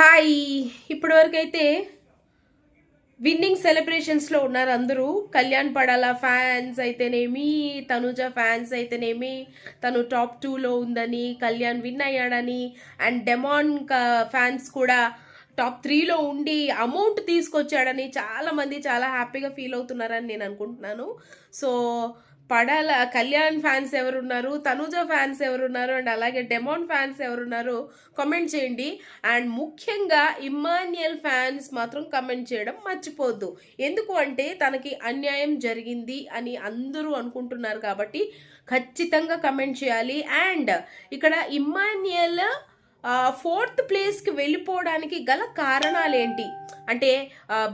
Hi. ఇప్పటి వరకు అయితే విన్నింగ్ సెలబ్రేషన్స్లో ఉన్నారు అందరూ. కళ్యాణ్ పడాల ఫ్యాన్స్ అయితేనేమి తనుజ ఫ్యాన్స్ అయితేనేమి తను టాప్ టూలో ఉందని కళ్యాణ్ విన్ అయ్యాడని అండ్ డెమాన్ ఫ్యాన్స్ కూడా టాప్ త్రీలో ఉండి అమౌంట్ తీసుకొచ్చాడని చాలామంది చాలా హ్యాపీగా ఫీల్ అవుతున్నారని నేను అనుకుంటున్నాను. సో పడాల కళ్యాణ్ ఫ్యాన్స్ ఎవరున్నారు తనుజ ఫ్యాన్స్ ఎవరున్నారు అండ్ అలాగే డెమాన్ ఫ్యాన్స్ ఎవరున్నారు కామెంట్ చేయండి. అండ్ ముఖ్యంగా ఇమ్మాన్యుయల్ ఫ్యాన్స్ మాత్రం కమెంట్ చేయడం మర్చిపోద్దు. ఎందుకు అంటే తనకి అన్యాయం జరిగింది అని అందరూ అనుకుంటున్నారు కాబట్టి ఖచ్చితంగా కమెంట్ చేయాలి. అండ్ ఇక్కడ ఇమ్మాన్యుయల్ ఫోర్త్ ప్లేస్కి వెళ్ళిపోవడానికి గల కారణాలు ఏంటి అంటే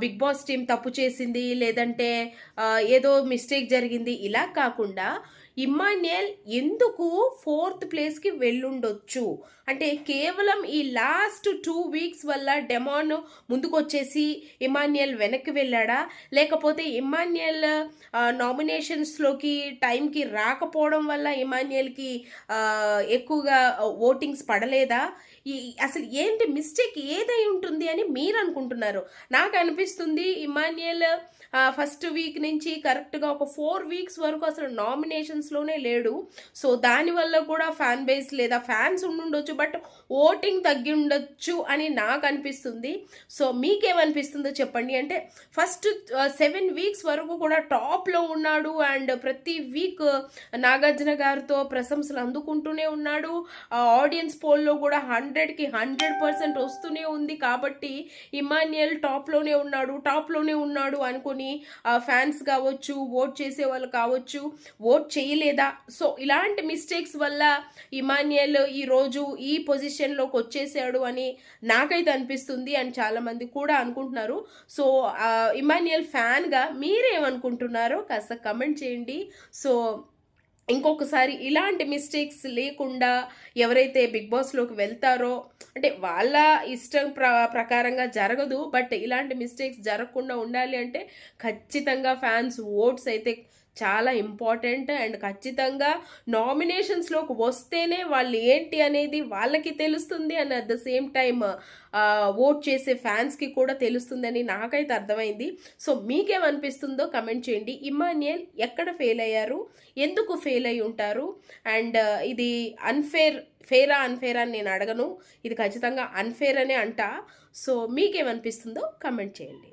బిగ్ బాస్ టీం తప్పు చేసింది లేదంటే ఏదో మిస్టేక్ జరిగింది ఇలా కాకుండా ఇమ్మాన్యుయల్ ఎందుకు ఫోర్త్ ప్లేస్కి వెళ్ళుండొచ్చు? అంటే కేవలం ఈ లాస్ట్ టూ వీక్స్ వల్ల డెమాన్ ముందుకొచ్చేసి ఇమాన్యుయల్ వెనక్కి వెళ్ళాడా? లేకపోతే ఇమాన్యుయల్ నామినేషన్స్లోకి టైంకి రాకపోవడం వల్ల ఇమాన్యుయల్కి ఎక్కువగా ఓటింగ్స్ పడలేదా? ఈ అసలు ఏంటి మిస్టేక్ ఏదై ఉంటుంది అని మీరు అనుకుంటున్నారు? నాకు అనిపిస్తుంది ఇమాన్యుయల్ ఫస్ట్ వీక్ నుంచి కరెక్ట్గా ఒక ఫోర్ వీక్స్ వరకు అసలు నామినేషన్స్లోనే లేడు. సో దానివల్ల కూడా ఫ్యాన్ బేస్ లేదా ఫ్యాన్స్ ఉండుండొచ్చు బట్ ఓటింగ్ తగ్గి ఉండొచ్చు అని నాకు అనిపిస్తుంది. సో మీకేమనిపిస్తుందో చెప్పండి. అంటే ఫస్ట్ సెవెన్ వీక్స్ వరకు కూడా టాప్లో ఉన్నాడు అండ్ ప్రతి వీక్ నాగార్జున గారితో ప్రశంసలు అందుకుంటూనే ఉన్నాడు. ఆడియన్స్ పోల్లో కూడా హండ్రెడ్కి హండ్రెడ్ పర్సెంట్ వస్తూనే ఉంది. కాబట్టి ఇమాన్యుయల్ టాప్లోనే ఉన్నాడు టాప్లోనే ఉన్నాడు అనుకుని ఫ్యాన్స్ కావచ్చు ఓట్ చేసే వాళ్ళు కావచ్చు ఓట్ చేయలేదా? సో ఇలాంటి మిస్టేక్స్ వల్ల ఇమాన్యుయల్ ఈరోజు ఈ పొజిషన్లోకి వచ్చేసాడు అని నాకైతే అనిపిస్తుంది అని చాలామంది కూడా అనుకుంటున్నారు. సో ఇమాన్యుయల్ ఫ్యాన్గా మీరేమనుకుంటున్నారో కాస్త కమెంట్ చేయండి. సో ఇంకొకసారి ఇలాంటి మిస్టేక్స్ లేకుండా ఎవరైతే బిగ్ బాస్లోకి వెళ్తారో అంటే వాళ్ళ ఇష్టం ప్ర ప్రకారంగా జరగదు బట్ ఇలాంటి మిస్టేక్స్ జరగకుండా ఉండాలి అంటే ఖచ్చితంగా ఫ్యాన్స్ ఓట్స్ అయితే చాలా ఇంపార్టెంట్ అండ్ ఖచ్చితంగా నామినేషన్స్లోకి వస్తేనే వాళ్ళు ఏంటి అనేది వాళ్ళకి తెలుస్తుంది and at the same time vote చేసే ఫ్యాన్స్కి కూడా తెలుస్తుందని నాకైతే అర్థమైంది. సో మీకేమనిపిస్తుందో కమెంట్ చేయండి. ఇమాన్యుయల్ ఎక్కడ ఫెయిల్ అయ్యారు? ఎందుకు ఫెయిల్ అయి ఉంటారు? అండ్ ఇది అన్ఫేర్ ఫేరా అన్ఫేరా అని నేను అడగను. ఇది ఖచ్చితంగా అన్ఫేర్ అనే అంట. సో మీకేమనిపిస్తుందో కమెంట్ చేయండి.